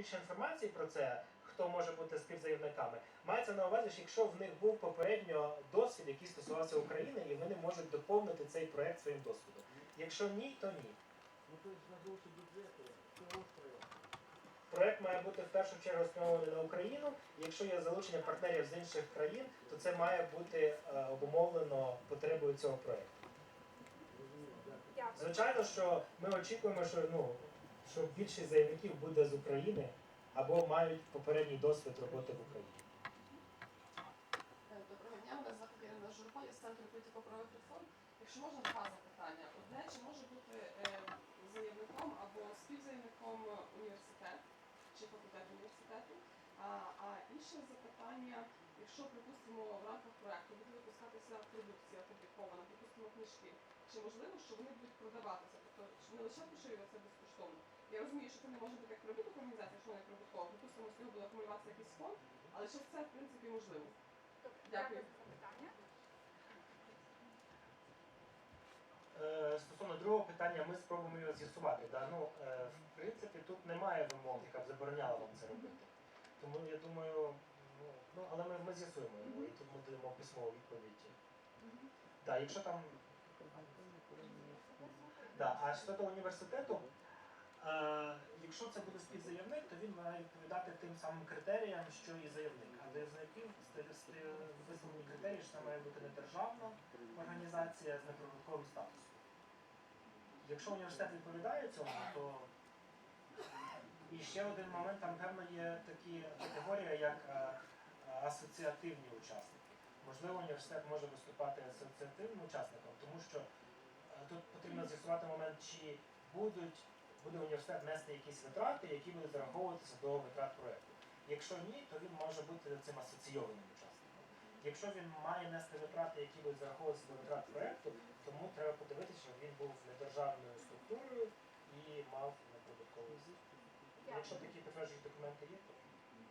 більше інформації про це, хто може бути співзаявниками, мається на увазі, що якщо в них був попередньо досвід, який стосувався України, і вони можуть доповнити цей проект своїм досвідом. Якщо ні, то ні. Ну то на гроші бюджету цього. Проект має бути в першу чергу спрямований на Україну. і Якщо є залучення партнерів з інших країн, то це має бути е, обумовлено потребою цього проекту. Звичайно, що ми очікуємо, що ну що більшість заявників буде з України або мають попередній досвід роботи в Україні. Е, Доброго дня, мене звати Ірина Журко, я з центру політико-правових реформ. Якщо можна, два запитання. Одне, чи може бути е, заявником або співзаявником університет чи факультет університету? А, а інше запитання, якщо, припустимо, в рамках проекту буде випускатися продукція опублікована, припустимо, книжки, чи можливо, що вони будуть продаватися? Тобто не лише поширюватися безкоштовно? Я розумію, що це не може бути як прибуток організації, якщо вона є прибуткова. Припустимо, з цього буде акумулюватися якийсь фонд, але чи це в принципі можливо? Добре, Дякую. за запитання. Е, Стосовно другого питання, ми спробуємо його з'ясувати. Да? Ну, е, в принципі, тут немає вимог, яка б забороняла вам це робити. Тому я думаю, ну, ну але ми, ми з'ясуємо його, і тут ми даємо письмову відповідь. Да, якщо там Да, а щодо університету, якщо це буде співзаявник, то він має відповідати тим самим критеріям, що і заявник. А заявників ст- критерії, що це має бути не державна організація з неприбутковим статусом. Якщо університет відповідає цьому, то і ще один момент, там певно є такі категорія, як е, е, асоціативні учасники. Можливо, університет може виступати асоціативним учасником, тому що Е, Тут потрібно з'ясувати момент, чи будуть, буде університет нести якісь витрати, які будуть зараховуватися до витрат проєкту. Якщо ні, то він може бути цим асоційованим учасником. Якщо він має нести витрати, які будуть зараховуватися до витрат проєкту, тому треба подивитися, щоб він був недержавною структурою і мав неприбутковий звіт. Якщо такі підтверджуючі документи є, то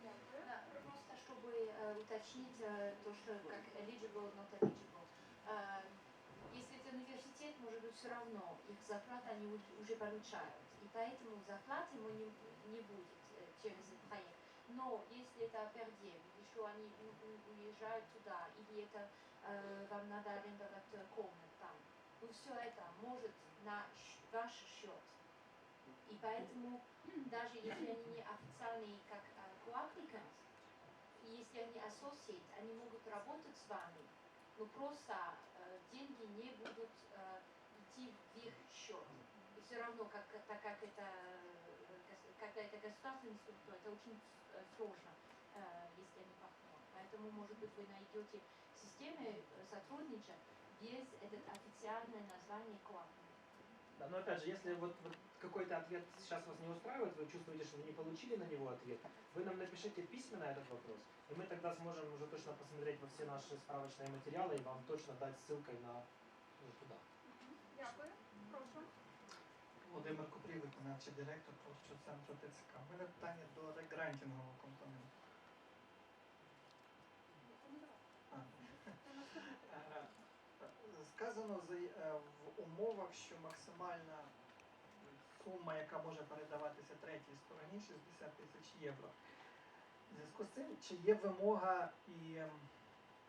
Дякую. Да, Просто чтобы э, уточнить э, то, что как eligible, not eligible. Университет, может быть, все равно их зарплаты они уже получают. И поэтому зарплаты ему не, не будет э, через этот проект. Но если это или что они уезжают туда, или это э, вам надо арендовать э, комнату там, ну все это может на ваш счет. И поэтому даже если они не официальные как э, и если они associate, они могут работать с вами, но просто э, деньги не будут э, идти в их счет. И все равно, как, так как это, э, когда это государственная структура, это очень э, сложно, э, если они партнеры. Поэтому, может быть, вы найдете в системе э, сотрудничать без этот официальное название co-applicant. Да, но опять же, если вот, вот какой-то ответ сейчас вас не устраивает, вы чувствуете, что вы не получили на него ответ, вы нам напишите письменно этот вопрос, и мы тогда сможем уже точно посмотреть во все наши справочные материалы и вам точно дать ссылкой на ну, туда. Дякую. Прошу. Володимир Купрій, виконавчий директор творчого центру ТЦК. У мене питання до регрантінгового компоненту. А. Сказано в умовах, що максимальна сума, яка може передаватися третій стороні, 60 тисяч євро. В зв'язку з цим, чи є вимога і ем,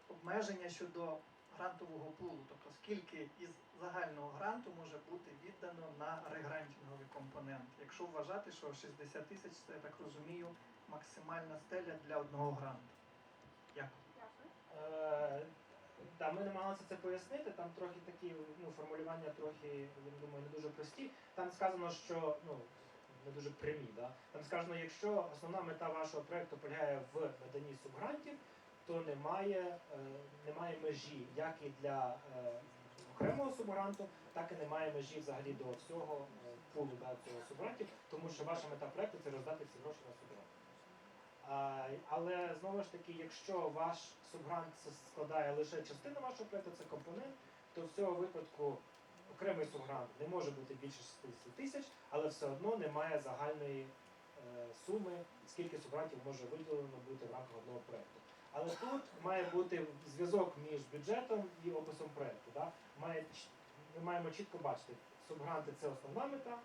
обмеження щодо грантового пулу, тобто скільки із загального гранту може бути віддано на регрантінговий компонент, якщо вважати, що 60 тисяч це я так розумію максимальна стеля для одного гранту. Дякую. Ми намагалися це пояснити, там трохи такі ну, формулювання трохи, я думаю, не дуже прості. Там сказано, що ну, не дуже прямі. Да? Там сказано, якщо основна мета вашого проєкту полягає в наданні субгрантів, то немає, е, немає межі як і для е, окремого субгранту, так і немає межі взагалі до всього е, пулу да, цього субгрантів, тому що ваша мета проєкту це роздати всі гроші на субгрант. Але знову ж таки, якщо ваш субгрант складає лише частину вашого проєкту, це компонент, то в цьому випадку окремий субгрант не може бути більше 60 тисяч, але все одно немає загальної е, суми, скільки субгрантів може виділено бути в рамках одного проєкту. Але тут має бути зв'язок між бюджетом і описом проєкту. Да? Ми маємо чітко бачити, субгранти це основна мета,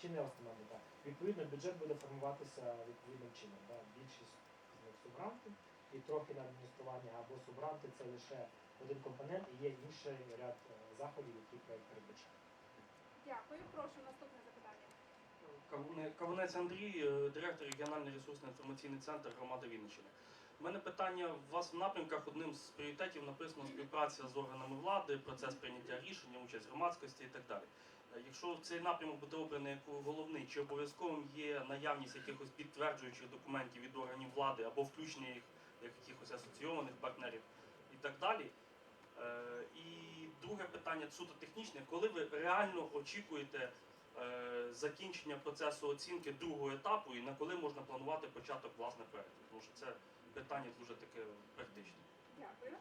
чи не основна мета. Відповідно, бюджет буде формуватися відповідним чином. Да? Більшість з них субгранти і трохи на адміністрування або субгранти це лише один компонент і є інший ряд е, заходів, які проект передбачає. Дякую. Прошу наступне запитання. Кавунець Андрій, е, директор регіональний ресурсний інформаційний центр громади Вінниччини. У мене питання у вас в напрямках одним з пріоритетів написано співпраця з органами влади, процес прийняття рішення, участь громадськості і так далі. Якщо цей напрямок буде обраний як головний, чи обов'язковим є наявність якихось підтверджуючих документів від органів влади або включення їх як якихось асоційованих партнерів і так далі. Е, І друге питання суто технічне, коли ви реально очікуєте е, закінчення процесу оцінки другого етапу і на коли можна планувати початок власне проекту? Тому що це питання дуже таке практичне. Дякую.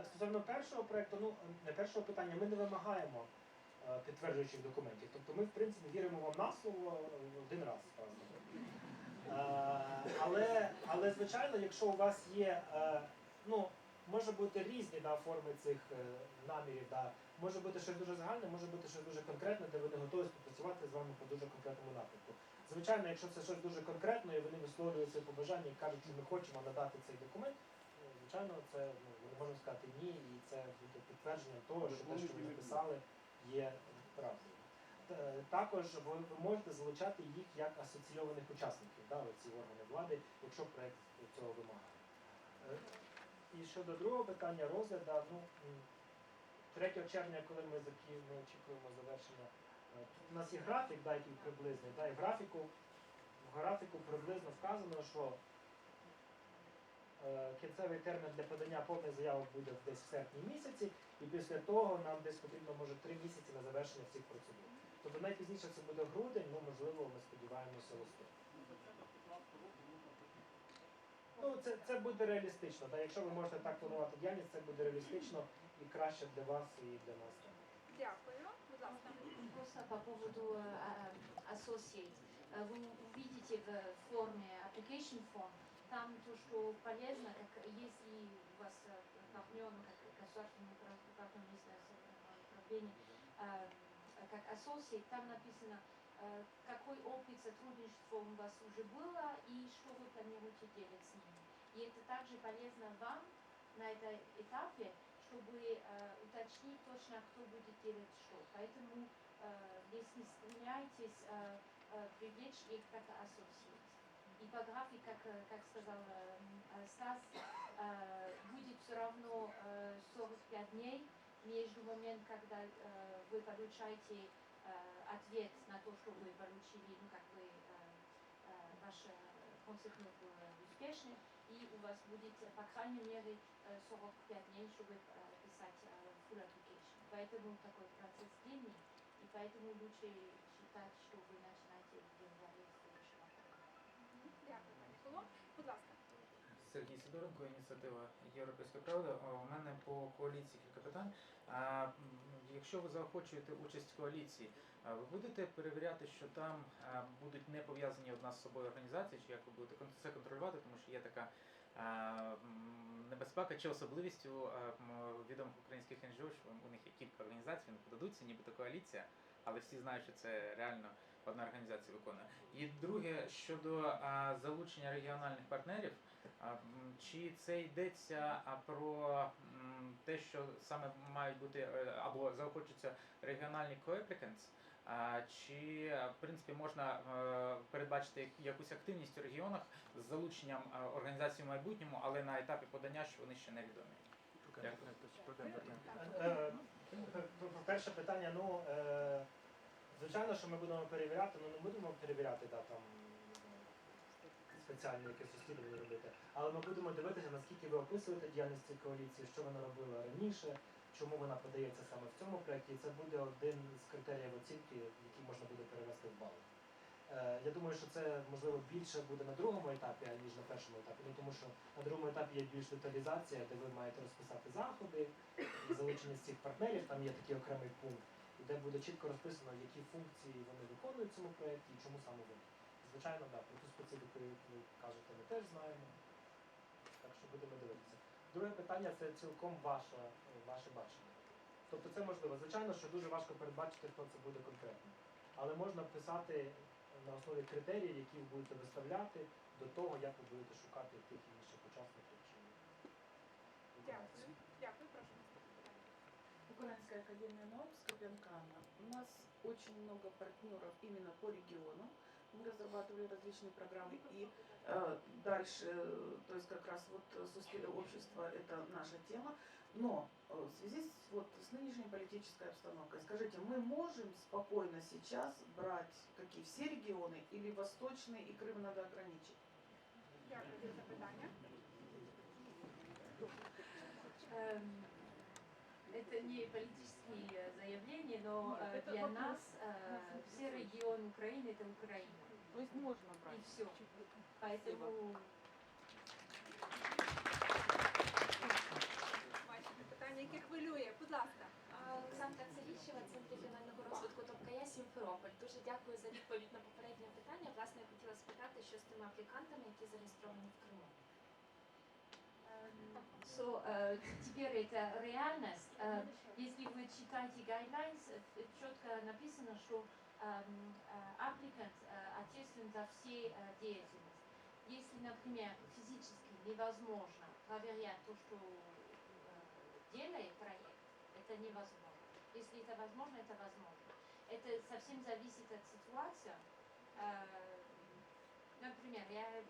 Стосовно першого проекту, ну не першого питання, ми не вимагаємо е, підтверджуючих документів. Тобто ми, в принципі, віримо вам на слово е, один раз. Е, Але, але звичайно, якщо у вас є, е, ну, може бути різні да, форми цих е, намірів, да. може бути щось дуже загальне, може бути щось дуже конкретне, де вони готові співпрацювати з вами по дуже конкретному напрямку. Звичайно, якщо це щось дуже конкретне, і вони висловлюють своє побажання і кажуть, що ми хочемо надати цей документ, ну, звичайно, це ну, можемо сказати ні, і це буде підтвердженням того, що те, що ви написали, є правдою. Також ви, можете залучати їх як асоційованих учасників, да, ці органи влади, якщо проект цього вимагає. Е, І щодо другого питання розгляду, ну, 3 червня, коли ми, очікуємо завершення, е, тут у нас є графік, да, який приблизний, да, і графіку, в графіку приблизно вказано, що е, кінцевий термін для подання повних заявок буде десь в серпні місяці, і після того нам десь потрібно може три місяці на завершення всіх процедур. Тобто найпізніше це буде грудень, ну можливо, ми сподіваємося листопад. Ну це, це буде реалістично. Да? Якщо ви можете так планувати діяльність, це буде реалістично і краще для вас і для нас. Дякую. Будь ласка. Просто по поводу э, а, associate. Э, Вы увидите в форме application form, там то, что полезно, как если у вас э, партнер, ну, как государственный управ- партнер местное управление, э, как associate, там написано, э, какой опыт сотрудничества у вас уже было и что вы планируете делать с ними. И это также полезно вам на этом этапе, чтобы э, уточнить точно, кто будет делать что. Поэтому, э, если стремляетесь э, э, привлечь их как ассоциат. И по графике, как, э, как сказал э, э, Стас, э, будет все равно э, 45 дней между моментом, когда э, вы получаете э, ответ на то, что вы получили, ну, как бы, э, э, ваш концерт был э, успешный, и у вас будет, по крайней мере, э, 45 дней, чтобы писать full application. Поэтому такой процесс длинный, и поэтому лучше считать, что вы начинаете в январе. Соло. Будь ласка. Сергій Сидоренко, ініціатива Європейська Правда. У мене по коаліції кілька питань. Якщо ви заохочуєте участь в коаліції, ви будете перевіряти, що там будуть не пов'язані одна з собою організації, чи як ви будете це контролювати, тому що є така небезпека чи особливість у відомих українських НГО, що у них є кілька організацій, вони подадуться, нібито коаліція, але всі знають, що це реально одна організація виконує. І друге щодо а, залучення регіональних партнерів. А, Чи це йдеться а, про м, те, що саме мають бути е, або заохочуються регіональні co-applicants, чи в принципі можна е, передбачити якусь активність у регіонах з залученням е, організацій в майбутньому, але на етапі подання, що вони ще невідомі? Дякую. Е, е, п- п- Перше питання, ну е, звичайно, що ми будемо перевіряти, ну не будемо перевіряти да, там е, спеціальні якісь розслідування робити, але ми будемо дивитися, наскільки ви описуєте діяльність цієї коаліції, що вона робила раніше, чому вона подається саме в цьому проєкті. І це буде один з критеріїв оцінки, який можна буде перевести в бали. Е, Я думаю, що це можливо більше буде на другому етапі, аніж на першому етапі. Ну тому що на другому етапі є більш деталізація, де ви маєте розписати заходи, залучення з цих партнерів, там є такий окремий пункт, де буде чітко розписано, які функції вони виконують в цьому проєкті і чому саме вони. Звичайно, да, про ту специфіку, яку ви кажете, ми теж знаємо. Так що будемо дивитися. Друге питання це цілком ваше, ваше бачення. Тобто це можливо. Звичайно, що дуже важко передбачити, хто це буде конкретно. Але можна писати на основі критеріїв, які ви будете виставляти до того, як ви будете шукати тих і інших учасників чи Дякую. Украинская академия наук Скопенкана. У нас очень много партнеров именно по региону. Мы разрабатывали различные программы и э, дальше, то есть как раз вот суспільное общество это наша тема. Но э, в связи с, вот, с нынешней политической обстановкой, скажите, мы можем спокойно сейчас брать какие все регионы или восточные и Крым надо ограничить? Дякую за запитання Эм, Это не политические э, заявления, но Нет, э, это для вопрос. нас э, все регионы Украины это Украина. То есть можно И все. Поэтому Бачите, питання, яке хвилює. Будь ласка. Олександра Целіщева, Центр регіонального розвитку. Тобто я Сімферополь. Дуже дякую за відповідь на попереднє питання. Власне, я хотіла спитати, що з тими аплікантами, які зареєстровані в Криму. эм, so, э, теперь это реальность. Э, Если вы читаете guidelines, э, четко написано, что эм, э, applicant э, ответственен за все э, деятельность. Если, например, физически невозможно проверять то, что э, делает проект, это невозможно. Если это возможно, это возможно. Это совсем зависит от ситуации. Э, Например, я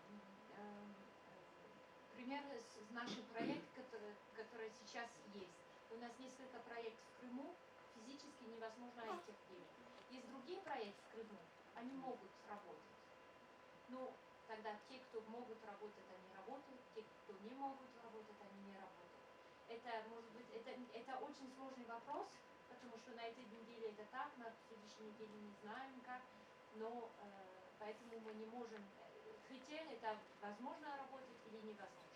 м, э, пример с нашим проект, который, который сейчас есть. У нас несколько проектов в Крыму, физически невозможно этих делать. Есть другие проекты в Крыму, они могут работать. Ну, тогда те, кто могут работать, они работают, те, кто не могут работать, они не работают. Это может быть, это, это очень сложный вопрос, потому что на этой неделе это так, на следующей неделе не знаем как, но э, поэтому мы не можем, э, критерий это возможно работать или невозможно.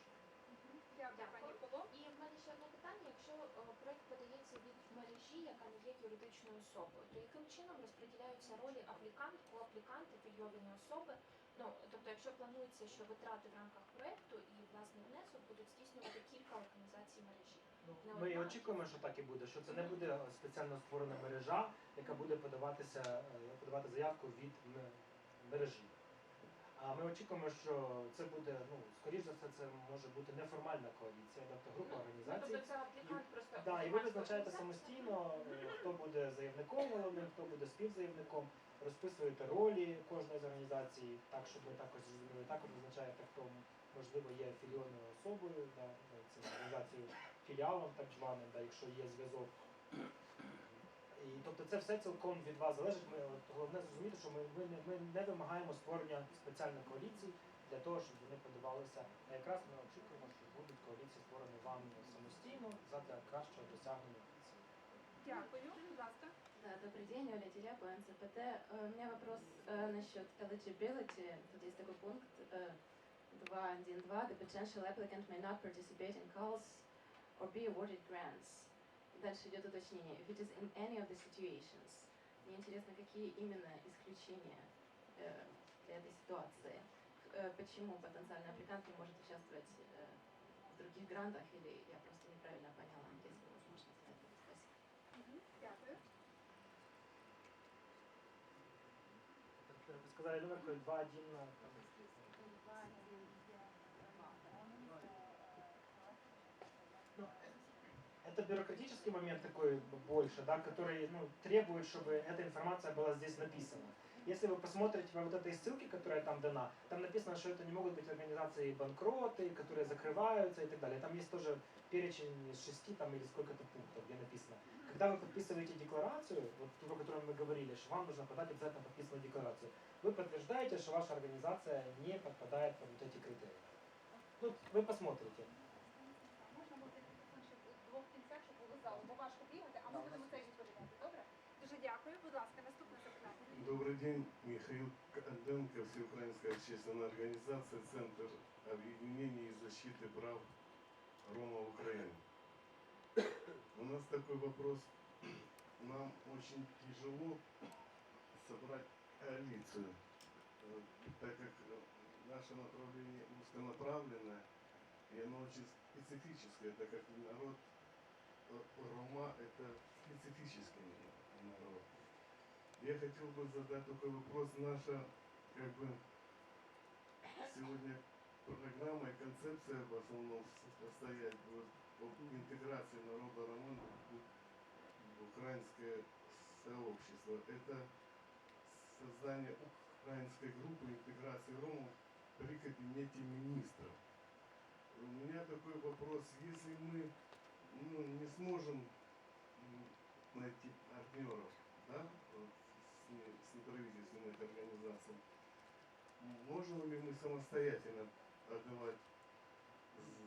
Дякую, пані Поло. І в мене ще одне питання. Якщо е, проект подається від мережі, яка не є юридичною особою, то яким чином розподіляються ролі аплікант, коаплікант, афільйовані особи? Ну тобто, якщо планується, що витрати в рамках проекту і власний внесок будуть здійснювати кілька організацій мережі. Не Ми одна. очікуємо, що так і буде, що це не буде спеціально створена мережа, яка буде подаватися, е, подавати заявку від мережі. А ми очікуємо, що це буде, ну, скоріш за все, це може бути неформальна коаліція, тобто група Ну, організацій. тобто це аплікант просто Да, і ви визначаєте самостійно, е, хто буде заявником головним, хто буде співзаявником, розписуєте ролі кожної з організацій, так, щоб ви також зрозуміли. Також визначаєте, хто можливо є афілійованою особою, да, ну, цим організацією, філіалом так званим, да, якщо є зв'язок. І тобто це все цілком від вас залежить. Ми от, головне зрозуміти, що ми, ми, не, ми не вимагаємо створення спеціальних коаліцій для того, щоб вони подавалися. А якраз ми очікуємо, що будуть коаліції створені вами самостійно задля кращого досягнення цілей. Дякую. Будь ласка. Да, добрый день, Оля Теряпа, НЦПТ. Э, У меня вопрос э, насчет eligibility. Тут есть такой пункт э, 2.1.2. The potential applicant may not participate in calls or be awarded grants. Дальше идет уточнение. If it is in any of the situations. Мне интересно, какие именно исключения э, для этой ситуации. Э, Почему потенциальный аппликант не может участвовать э, в других грантах, или я просто неправильно поняла, если возможно сказать. Спасибо. Дякую. Ви сказали номер 2.1 на там, Ну, Это бюрократический момент такой больше, да, который ну, требует, чтобы эта информация была здесь написана. Если вы посмотрите по вот этой ссылке, которая там дана, там написано, что это не могут быть организации банкроты, которые закрываются и так далее. Там есть тоже перечень из шести там, или сколько-то пунктов, где написано. Когда вы подписываете декларацию, вот ту, о которой мы говорили, что вам нужно подать обязательно подписанную декларацию, вы подтверждаете, что ваша организация не подпадает под вот эти критерии. Ну, вы посмотрите. будемо це відповідати. Добре? Дуже дякую. Будь ласка, наступне запитання. Добрый день, Михаил Канденко, Всеукраинская общественная организация, Центр объединения и защиты прав Рома Украины. У нас такой вопрос. Нам очень тяжело собрать коалицию, э, так как э, наше направление узконаправленное, и оно очень специфическое, так как народ Рома – это специфический народ. Я хотел бы задать такой вопрос. Наша, как бы, сегодня программа и концепция в основном состоять будет об интеграции народа роман в украинское сообщество. Это создание украинской группы интеграции ромов при кабинете министров. У меня такой вопрос, если мы ну, не сможем найти партнеров, да, вот с, с неправительственных организаций, можем ли мы самостоятельно подавать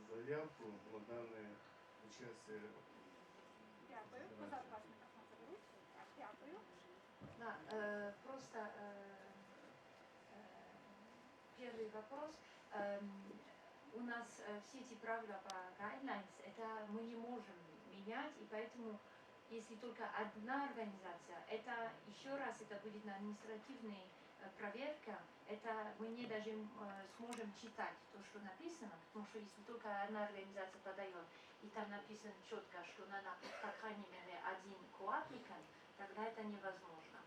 заявку на данное участие? Дякую. Позаду вас мікрофон заберуть. Так, дякую. Да, э, просто э, э, первый вопрос. Эм, у нас э, все эти правила по guidelines, это мы не можем менять, и поэтому, если только одна организация, это еще раз это будет на административной э, проверка, это мы не даже э, сможем читать то, что написано, потому что если только одна организация подает, и там написано четко, что надо, по крайней мере, один коапликант, тогда это невозможно.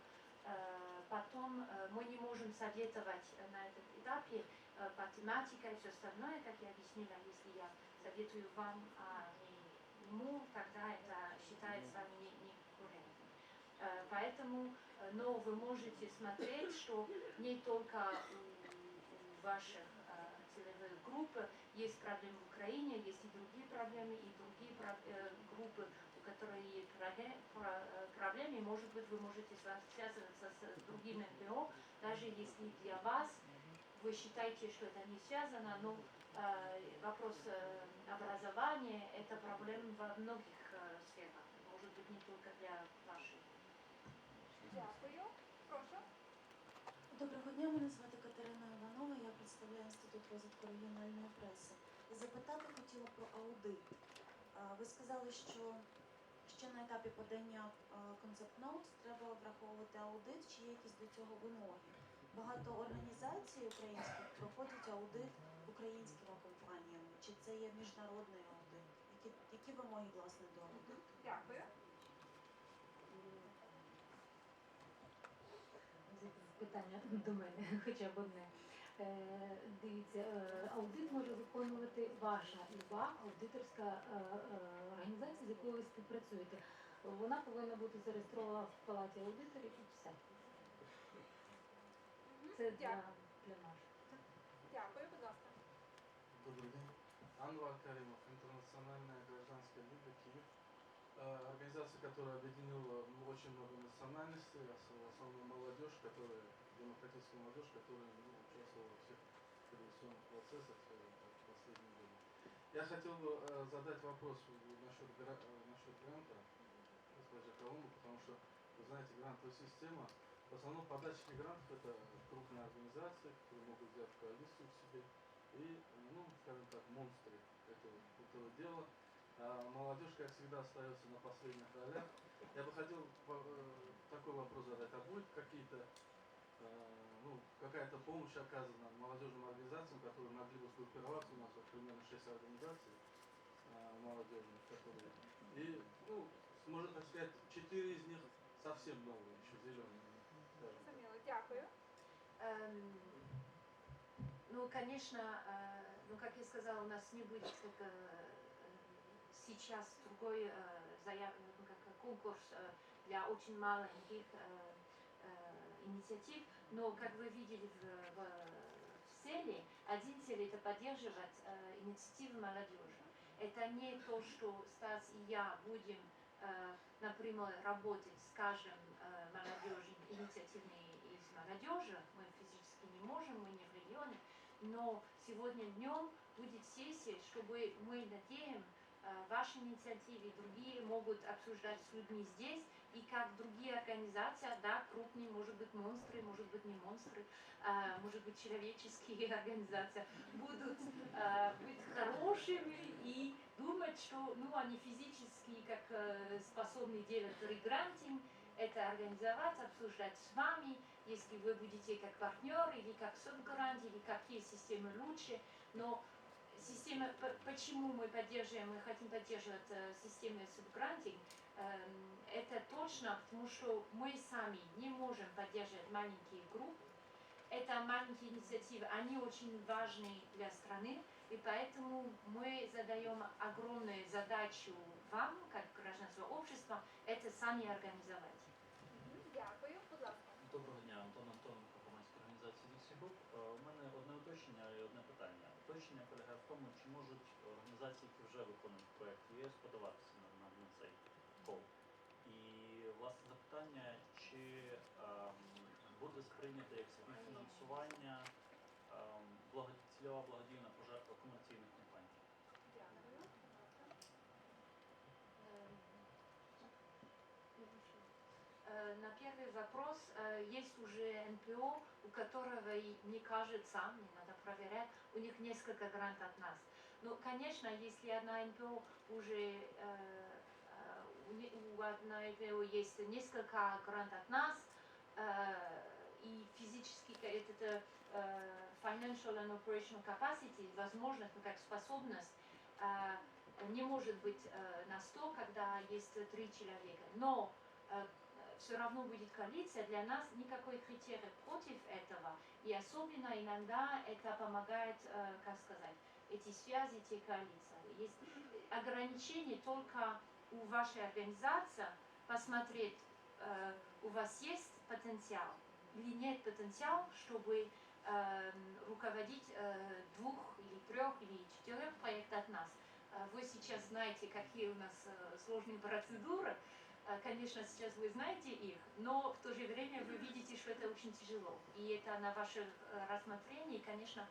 Потом мы не можем советовать на этом этапе э, по тематике и все остальное, как я объяснила, если я советую вам, а не ему, тогда это считается не, некорректным. Э, Поэтому, э, но вы можете смотреть, что не только у, ваших целевых групп есть проблемы в Украине, есть и другие проблемы, и другие группы, у которых есть проблемы. Может быть, вы можете связываться с другим НПО, даже если для вас вы считаете, что это не связано, но э, вопрос э, образования – это проблема во многих э, сферах, может быть, не только для вашей. Дякую. Прошу. Доброго дня, мене звати Катерина Іванова, я представляю Інститут розвитку регіональної преси. І запитати хотіла про аудит. А, Ви сказали, що ще на етапі подання концепт ноут треба враховувати аудит, чи є якісь до цього вимоги. Багато організацій українських проходять аудит українськими компаніями. Чи це є міжнародний аудит? Які, які вимоги власне до аудиту? Дякую. Питання до мене, хоча б одне. Е, Дивіться, е, аудит може виконувати ваша люба аудиторська е, е, організація, з якою ви співпрацюєте. Вона повинна бути зареєстрована в палаті аудиторів і все. Це для, нас. Дякую, будь ласка. Добрый день. Анвар Каримов, Интернациональная гражданская лига Киев. Э, Организация, которая объединила очень много национальностей, ос- в основном молодежь, которая, демократическая молодежь, которая ну, участвовала во всех революционных процессах в последние годы. Я хотел бы э, задать вопрос насчет, э, насчет гранта госпоже Колумбу, потому что, вы знаете, грантовая система, в основном подачки грантов это крупные организации, которые могут взять коалицию к себе и, ну, скажем так, монстры этого, этого дела. А молодежь, как всегда, остается на последних ролях. Я бы хотел э, такой вопрос задать. А будет какие-то, э, ну, какая-то помощь оказана молодежным организациям, которые могли бы сгруппироваться? У нас вот примерно 6 организаций э, молодежных, которые... И, ну, можно так сказать, 4 из них совсем новые, еще зеленые. Скажем дякую. Эм, Ну, конечно, э, ну, как я сказала, у нас не будет как, э, сейчас другой э, заяв- ну, как конкурс э, для очень маленьких э, э, инициатив, но, как вы видели в, в, в цели, один цель это поддерживать э, инициативы молодежи. Это не то, что Стас и я будем, э, например, работать с каждым э, молодежью, инициативной молодежи. Мы физически не можем, мы не в регионе. Но сегодня днем будет сессия, чтобы мы надеем, э, ваши инициативы и другие могут обсуждать с людьми здесь, и как другие организации, да, крупные, может быть, монстры, может быть, не монстры, а, может быть, человеческие организации, будут э, быть хорошими и думать, что ну, они физически как э, способны делать регрантинг, это организовать, обсуждать с вами, если вы будете как партнер или как субгрант, или какие системы лучше. Но система, почему мы поддерживаем, мы хотим поддерживать э, систему субгрантинг, эм, это точно, потому что мы сами не можем поддерживать маленькие группы. Это маленькие инициативы, они очень важны для страны, и поэтому мы задаем огромную задачу вам, как гражданство общества, это сами организовать. Доброго дня, Антон Антоненко, громадська організація Віксі Е, У мене одне уточнення і одне питання. Уточнення полягає в тому, чи можуть організації, які вже виконують проєкт ЄС, подаватися на, на, цей кол. І власне запитання, чи ем, буде сприйнято як співфінансування ем, благо- цільова благодійна пожертва комерційних На первый вопрос, э, есть уже НПО, у которого, и мне кажется, мне надо проверять, у них несколько грантов от нас. Ну, конечно, если одна НПО уже, э, э, у не- одной НПО есть несколько грантов от нас, э, и физически этот э, э, financial and operational capacity, возможность, ну, как способность, э, не может быть э, на 100, когда есть три человека. Но все равно будет коалиция, для нас никакой критерий против этого. И особенно иногда это помогает, э, как сказать, эти связи, те коалиции. Есть ограничение только у вашей организации посмотреть, э, у вас есть потенциал или нет потенциала, чтобы э, руководить э, двух или трех или четырех проектов от нас. Вы сейчас знаете, какие у нас сложные процедуры. Э, Конечно, сейчас вы знаете их, но в то же время вы видите, что это очень тяжело. И это на ваше э, рассмотрение. И, конечно,